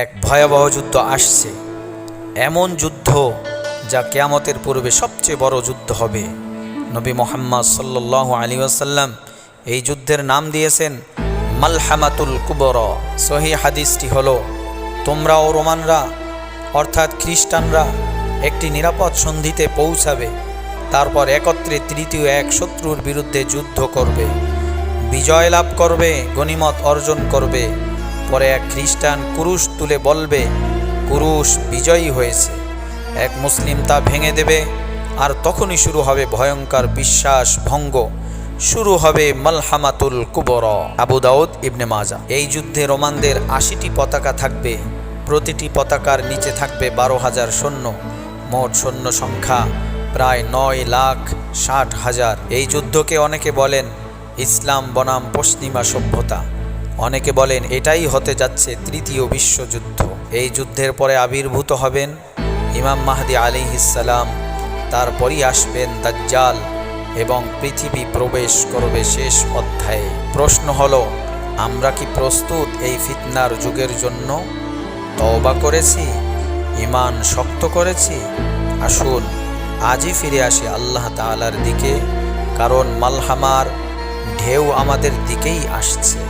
এক ভয়াবহ যুদ্ধ আসছে। এমন যুদ্ধ যা কেয়ামতের পূর্বে সবচেয়ে বড় যুদ্ধ হবে। নবী মোহাম্মদ সাল্লাহ আলী আসাল্লাম এই যুদ্ধের নাম দিয়েছেন মালহামাতুল কুবর। সহি হাদিসটি হলো, তোমরা ও রোমানরা, অর্থাৎ খ্রিস্টানরা, একটি নিরাপদ সন্ধিতে পৌঁছাবে, তারপর একত্রে তৃতীয় এক শত্রুর বিরুদ্ধে যুদ্ধ করবে। বিজয় লাভ করবে গনিমত অর্জন করবে। পরে এক খ্রিস্টান কুরুশ তুলে বলবে, কুরুশ বিজয়ী হয়েছে। এক মুসলিম তা ভেঙে দেবে, আর তখনই শুরু হবে ভয়ঙ্কর বিশ্বাস ভঙ্গ। শুরু হবে মালহামাতুল কুবর। আবু দাউদ ইবনে মাজা, এই যুদ্ধে রোমানদের আশিটি পতাকা থাকবে, প্রতিটি পতাকার নিচে থাকবে বারো হাজার সৈন্য, মোট সৈন্য সংখ্যা প্রায় নয় লাখ ষাট হাজার। এই যুদ্ধকে অনেকে বলেন ইসলাম বনাম পশ্চিমা সভ্যতা। অনেকে বলেন, এটাই হতে যাচ্ছে তৃতীয় বিশ্বযুদ্ধ। এই যুদ্ধের পরে আবির্ভূত হবেন ইমাম মাহদি আলী ইসালাম তারপরই আসবেন দাজ্জাল এবং পৃথিবী প্রবেশ করবে শেষ অধ্যায়ে। প্রশ্ন হলো, আমরা কি প্রস্তুত এই ফিতনার যুগের জন্য? তওবা করেছি? ইমান শক্ত করেছি? আসুন, আজই ফিরে আসি আল্লাহ তাআলার দিকে, কারণ মালহামার ঢেউ আমাদের দিকেই আসছে।